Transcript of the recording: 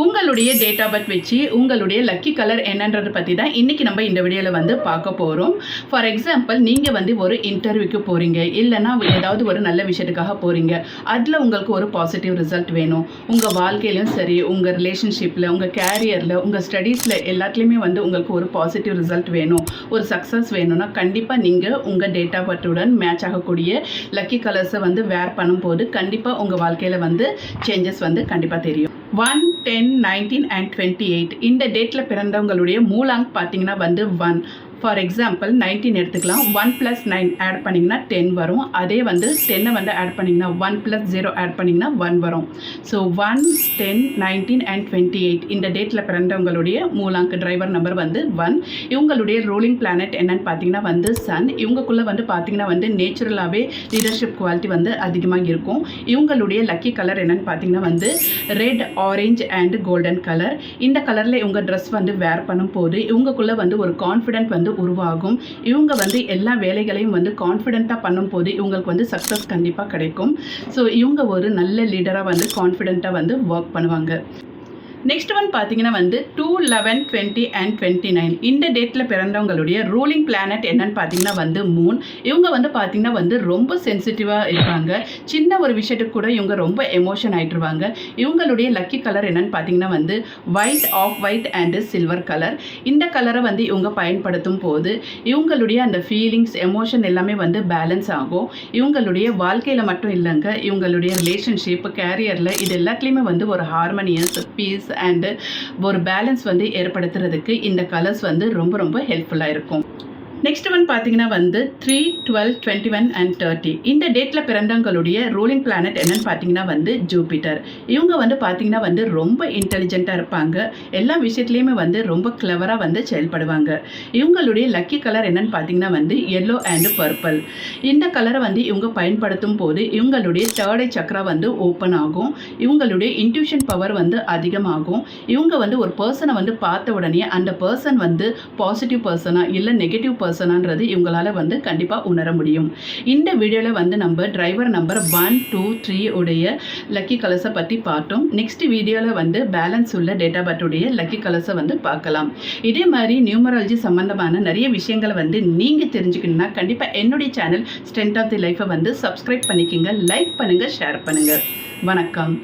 உங்களுடைய date of birth வச்சு உங்களுடைய லக்கி கலர் என்னன்றதை பற்றி தான் இன்றைக்கி நம்ம இந்த வீடியோவில் வந்து பார்க்க போகிறோம் ஃபார் எக்ஸாம்பிள் நீங்கள் வந்து ஒரு இன்டர்வியூக்கு போகிறீங்க இல்லைன்னா ஏதாவது ஒரு நல்ல விஷயத்துக்காக போகிறீங்க அதில் உங்களுக்கு ஒரு பாசிட்டிவ் ரிசல்ட் வேணும். உங்கள் வாழ்க்கையிலும் சரி உங்கள் ரிலேஷன்ஷிப்பில் உங்கள் கேரியரில் உங்கள் ஸ்டடீஸில் எல்லாத்துலேயுமே வந்து உங்களுக்கு ஒரு பாசிட்டிவ் ரிசல்ட் வேணும். ஒரு சக்ஸஸ் வேணும்னா கண்டிப்பாக நீங்கள் உங்கள் டேட் ஆஃப் பர்த்துடன் மேட்ச் ஆகக்கூடிய லக்கி கலர்ஸை வந்து வேர் பண்ணும்போது கண்டிப்பாக உங்கள் வாழ்க்கையில் வந்து சேஞ்சஸ் வந்து கண்டிப்பாக தெரியும். One ten nineteen and twenty eight இந்த டேட்டில் பிறந்தவங்களுடைய மூலாங் பார்த்தீங்கன்னா வந்து ஒன் ஃபார் எக்ஸாம்பிள் நைன்டீன் எடுத்துக்கலாம். ஒன் ப்ளஸ் நைன் ஆட் பண்ணிங்கன்னா டென் வரும். அதே வந்து டென்னை வந்து ஆட் பண்ணிங்கன்னா ஒன் ப்ளஸ் ஜீரோ ஆட் பண்ணிங்கன்னா ஒன் வரும். So one ten nineteen and twenty eight இந்த டேட்டில் பிறந்தவங்களுடைய மூலாங்கு டிரைவர் நம்பர் வந்து ஒன் இவங்களுடைய ரூலிங் பிளானட் என்னன்னு பார்த்தீங்கன்னா வந்து சன் இவங்களுக்குள்ளே வந்து பார்த்தீங்கன்னா வந்து நேச்சுரலாகவே லீடர்ஷிப் குவாலிட்டி வந்து அதிகமாக இருக்கும். இவங்களுடைய லக்கி கலர் என்னன்னு பார்த்தீங்கன்னா வந்து red orange and golden colour இந்த கலரில் இவங்க ட்ரெஸ் வந்து வேர் பண்ணும்போது இவங்களுக்குள்ளே வந்து ஒரு கான்ஃபிடென்ட் வந்து உருவாகும். இவங்க வந்து எல்லா வேலைகளையும் வந்து கான்ஃபிடென்ட்டாக பண்ணும்போது இவங்களுக்கு வந்து சக்ஸஸ் கண்டிப்பாக கிடைக்கும். ஸோ இவங்க ஒரு நல்ல லீடராக வந்து கான்ஃபிடென்ட்டாக வந்து ஒர்க் பண்ணுவாங்க. நெக்ஸ்ட் ஒன் பார்த்தீங்கன்னா வந்து two eleven twenty and twenty nine இந்த டேட்டில் பிறந்தவங்களுடைய ரூலிங் பிளானட் என்னன்னு பார்த்தீங்கன்னா வந்து மூன் இவங்க வந்து பார்த்தீங்கன்னா வந்து ரொம்ப சென்சிட்டிவாக இருப்பாங்க. சின்ன ஒரு விஷயத்துக்கு கூட இவங்க ரொம்ப எமோஷன் ஆகிட்டுருவாங்க இவங்களுடைய லக்கி கலர் என்னன்னு பார்த்தீங்கன்னா வந்து white off white and silver colour இந்த கலரை வந்து இவங்க பயன்படுத்தும் போது இவங்களுடைய அந்த ஃபீலிங்ஸ் எமோஷன் எல்லாமே வந்து பேலன்ஸ் ஆகும். இவங்களுடைய வாழ்க்கையில் மட்டும் இல்லைங்க இவங்களுடைய ரிலேஷன்ஷிப் கேரியரில் இது எல்லாத்துலேயுமே வந்து ஒரு ஹார்மனியஸ் பீஸ் அண்டு ஒரு பேலன்ஸ் வந்து ஏற்படுத்துறதுக்கு இந்த கலர்ஸ் வந்து ரொம்ப ரொம்ப ஹெல்ப்ஃபுல்லாக இருக்கும். நெக்ஸ்ட் ஒன் பார்த்தீங்கன்னா வந்து three twelve twenty one and thirty இந்த டேட்டில் பிறந்தவங்களுடைய ரூலிங் பிளானட் என்னன்னு பார்த்தீங்கன்னா வந்து ஜூபிட்டர் இவங்க வந்து பார்த்தீங்கன்னா வந்து ரொம்ப இன்டெலிஜென்ட்டாக இருப்பாங்க. எல்லா விஷயத்துலையுமே வந்து ரொம்ப கிளவராக வந்து செயல்படுவாங்க. இவங்களுடைய லக்கி கலர் என்னன்னு பார்த்தீங்கன்னா வந்து எல்லோ அண்டு பர்பிள் இந்த கலரை வந்து இவங்க பயன்படுத்தும் போது இவங்களுடைய தேர்டை சக்கரா வந்து ஓப்பன் ஆகும். இவங்களுடைய இன்ட்யூஷன் பவர் வந்து அதிகமாகும். இவங்க வந்து ஒரு பர்சனை வந்து பார்த்த உடனே அந்த பர்சன் வந்து பாசிட்டிவ் பர்சனாக இல்லை நெகட்டிவ் பர்சன் பர்சனான்றது இவங்களால வந்து கண்டிப்பாக உணர முடியும். இந்த வீடியோவில் வந்து நம்ம driver number one two three உடைய லக்கி கலர்ஸை பற்றி பார்த்தோம். நெக்ஸ்ட் வீடியோவில் வந்து பேலன்ஸ் உள்ள டேட்டா பர்த்துடைய லக்கி கலர்ஸை வந்து பார்க்கலாம். இதே மாதிரி நியூமராலஜி சம்மந்தமான நிறைய விஷயங்களை வந்து நீங்கள் தெரிஞ்சுக்கணும்னா கண்டிப்பாக என்னுடைய சேனல் ஸ்ட்ரென்த் ஆஃப் தி லைஃப்பை வந்து சப்ஸ்கிரைப் பண்ணிக்கோங்க லைக் பண்ணுங்கள் ஷேர் பண்ணுங்கள் வணக்கம்.